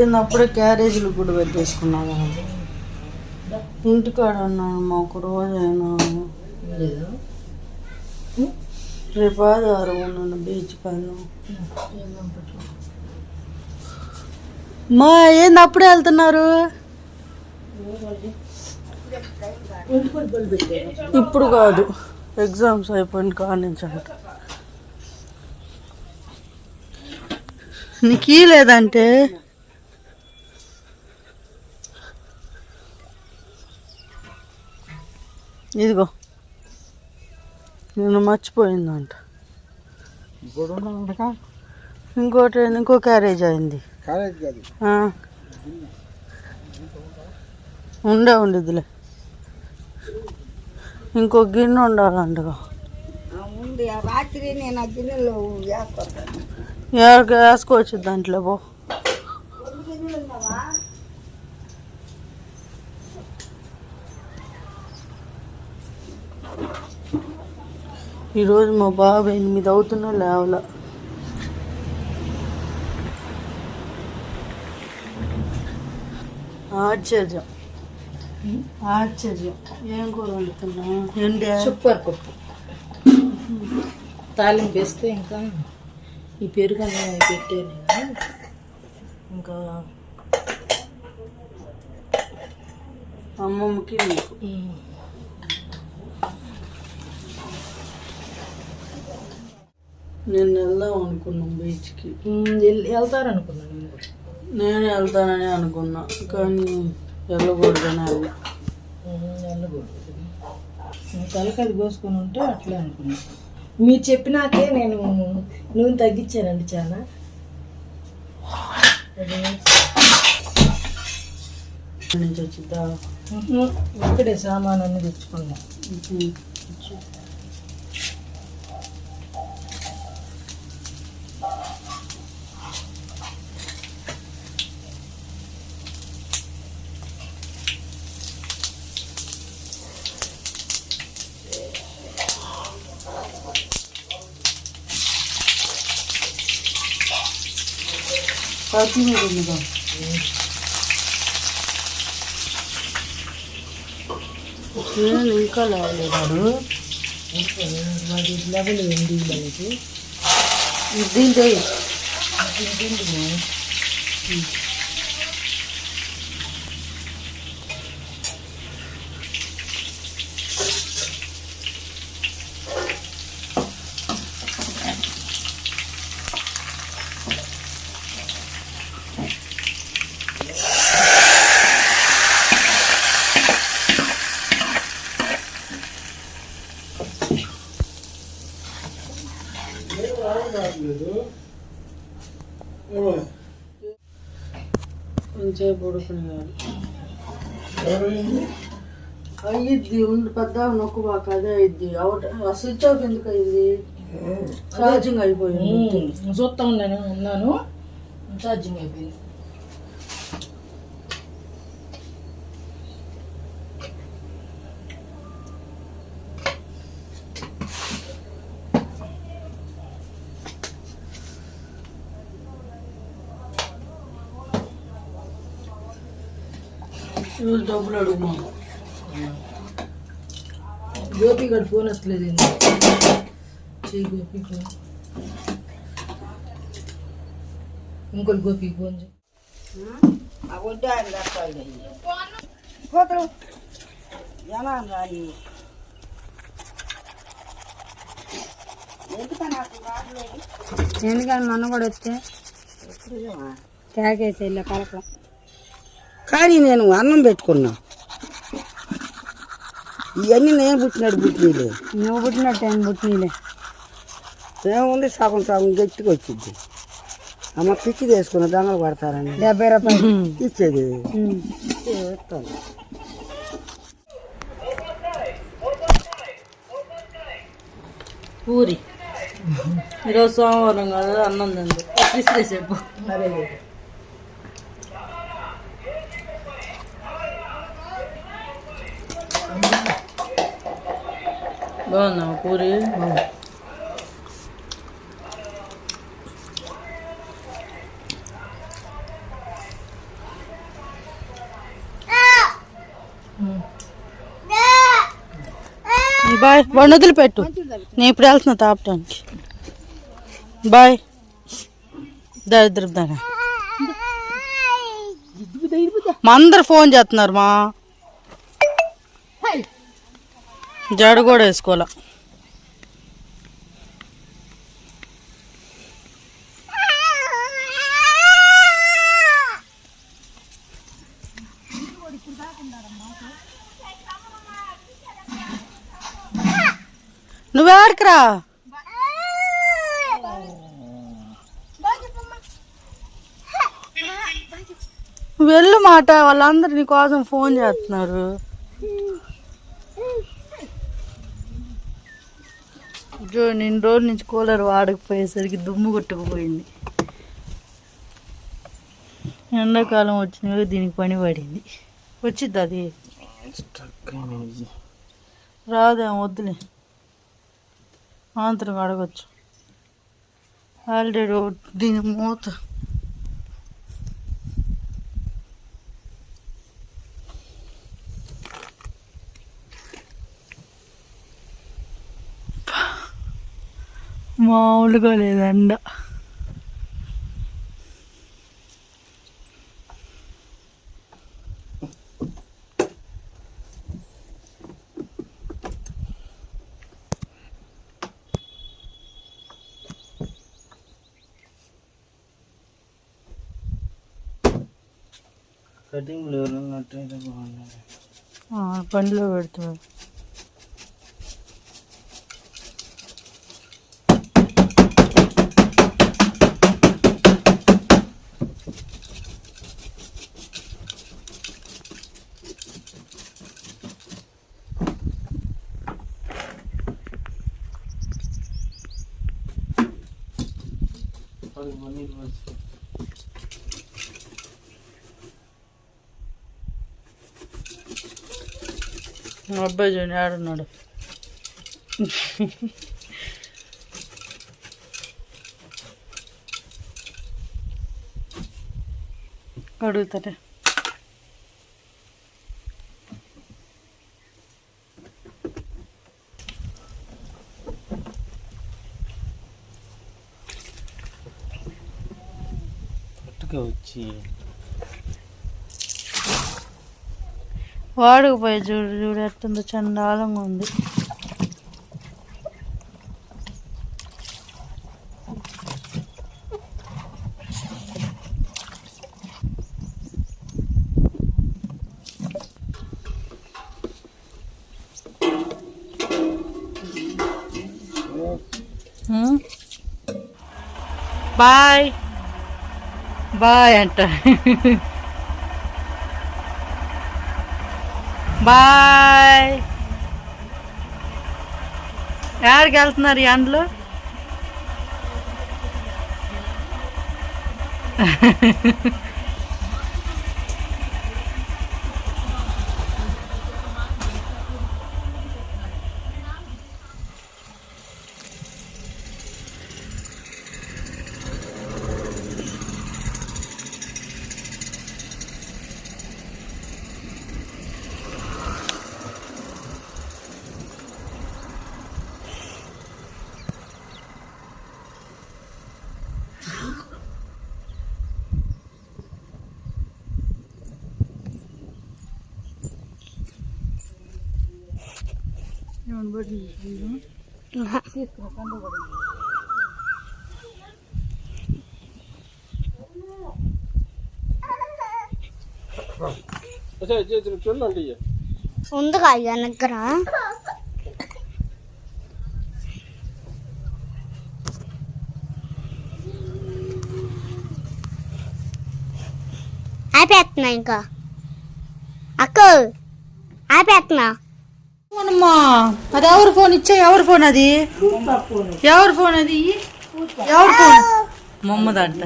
ఏందప్పుడే క్యారేజీలు కూడా పెట్టేసుకున్నాను. ఇంటికాడ ఉన్నాను మా ఒక రోజైనా. లేదా. రేపు ఆదివారం ఉన్నాను బీచ్ పైన. మా ఏంది అప్పుడే వెళ్తున్నారు? ఇప్పుడు కాదు ఎగ్జామ్స్ అయిపోయిన కానించండి నీకు లేదంటే? ఇదిగో. నేను మర్చిపోయిందంట. ఇంకోటి ఇంకో క్యారేజ్ అయింది. కాలేజ్ కాదు. ఆ. ఉండే ఉండిద్దిలే. ఇంకో గిన్నె ఉండాలంటగా. రాత్రి నేను ఆ గిన్నెలో వేసుకోవచ్చు దాంట్లో పో. ఈరోజు మా బాబు ఎనిమిది అవుతున్నా లేవల. ఆశ్చర్యం. ఆశ్చర్యం. ఏం కూర వండుతున్నా? ఏంటి సూపర్ పప్పు. తాలింపు వేస్తే ఇంకా ఈ పెరుగు అన్నం పెట్టాను ఇంకా అమ్మమ్మకి ఉమ్, నేను వెళ్దాం అనుకున్నాం బీచ్కి. వెళ్తారనుకున్నాను నేను వెళ్తానని అనుకున్నా కానీ వెళ్ళకూడదని వెళ్ళా వెళ్ళకూడదు. నేను తలకి అది కోసుకొని ఉంటే అట్లే అనుకున్నాను మీరు చెప్పినాకే నేను నూనె తగ్గించానండి చాలా నుంచి వచ్చిద్దా? ఇక్కడే సామాన్ అన్ని తెచ్చుకున్నా. ఉహు. కొత్తిమీర ఉందిగా నేను ఇంకా లేవలేదాడు మాది లెవెల్ ఉంది మనకి దీంతో కొంచెం ఉడుకునేవాడు అయ్యిద్ది ఉండి పెద్ద నొక్కు బాక అదే అయ్యిద్ది అవుట్ స్విచ్ ఆఫ్ ఎందుకు అయింది? ఛార్జింగ్ అయిపోయింది. చూస్తా ఉన్నాను ఉన్నాను. ఛార్జింగ్ అయిపోయింది. చూసి డబ్బులు అడుగు గోపి గడు ఫోన్ వస్తలేదు? చెయ్యి గోపి ఫోన్. ఇంకోటి గోపి ఫోన్ ఎందుకని మొన్న కూడా వస్తే? తాగేసి వెళ్ళా పలకం. కానీ నేను అన్నం పెట్టుకున్నా. ఇవన్నీ నేను పుట్టినాడు పుట్టినలే. నువ్వు పుట్టినట్టు ఆయన పుట్టినలే? ఏముంది? సగం సగం గట్టిగా వచ్చింది. అమ్మ పిచ్చి తీసుకున్న దొంగలు పడతారని. డెబ్బై రూపాయలు. ఇచ్చేది. పూరి. ఈరోజు సోమవారం కదా అన్నం తింది. విసిరేసేపు బాగున్నావు పూరి బాయ్ వాడిని వదిలిపెట్టు నేను ఇప్పుడు వెళ్తున్నా తాపటానికి బాయ్ దరిద్రం దాని మా అందరు ఫోన్ చేస్తున్నారు మా. జడ కూడా వేసుకోవాలా. నువ్వేడకరా వెళ్ళు మాట వాళ్ళందరూ నీ కోసం ఫోన్ చేస్తున్నారు. జో నేను రోజు నుంచి కూలర్ వాడకపోయేసరికి దుమ్ము కొట్టుకుపోయింది. ఎండాకాలం వచ్చిన దీనికి పని పడింది. వచ్చిద్ది అది? రాదే వద్దులే. ఆంతరం అడగచ్చు. ఆల్రెడీ దీని మూత మామూలుగా లేదండ కటింగ్లు ఎవరున్నట్టయితే బాగున్నాయి ఆ, బండిలో పెడుతున్నాడు మా అబ్బాయి చూడండి ఆడున్నాడు అడుగుతారే వచ్చి. వాడుకుపోయి చూడు చూడు ఎట్టుందో చండాలంగా ఉంది. హ్మ్? బాయ్ అంట బాయ్ ఎక్కడికి వెళ్తున్నారు ఎండలో Ha ha ha ha. అయ్యా దగ్గర ఆపేస్తున్నా ఇంకా అక్క ఆపేస్తున్నా ఫోనమ్మా అది ఎవరి ఫోన్? ఇచ్చా ఎవరి ఫోన్ అది? ఎవరి ఫోన్ అది? ఎవరి ఫోన్? మమ్మదంట.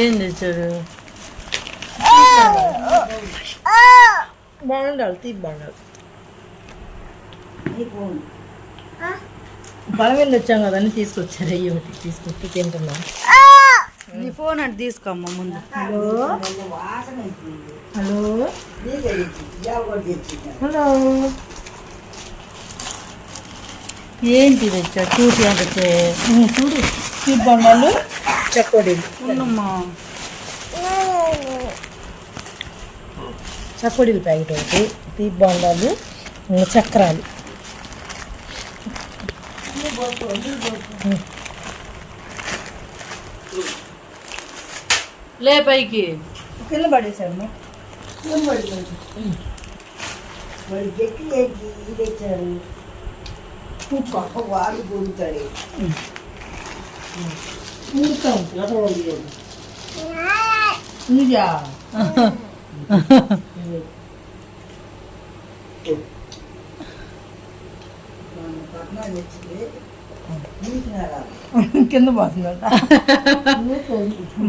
ఏం తెచ్చాడు బాగుండాలి తీ బాగుండాలి. బలం వెళ్ళి వచ్చాం కదా అని తీసుకొచ్చారు. అయ్యి ఒకటి తీసుకొచ్చి తింటున్నాం. నీ ఫోన్ అంటే తీసుకోమ్మా ముందు. హలో? హలో? హలో? ఏంటి తెచ్చా చూసి అంటే చూడు తీపి బొండాలు చక్కోడీలు ఉన్నమ్మా. చక్కోడీలు ప్యాకెట్ ఒకటి తీపి బొండాలు చక్రాలు. లే పైకి. కింద పడేసాము మరి గట్టి ఏంటి? ఇది తెచ్చారు పాప వాడు పొందుతాడు మూడుతాం నువ్వా కింద పోతుందట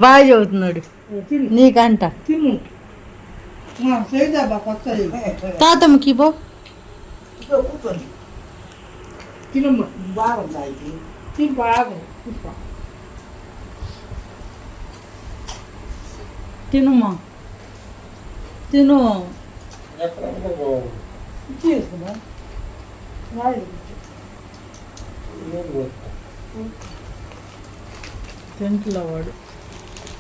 బాగా చదువుతున్నాడు. నీకంట. తిను. చేద్దాబా కొత్తది తాతమ్మకి పో. కూర్చోండి. తినమ్మా. బాగుందా తిని బాగా. తినమ్మా తిను. చేసుకున్నా రాయి. టెంట్లో వాడు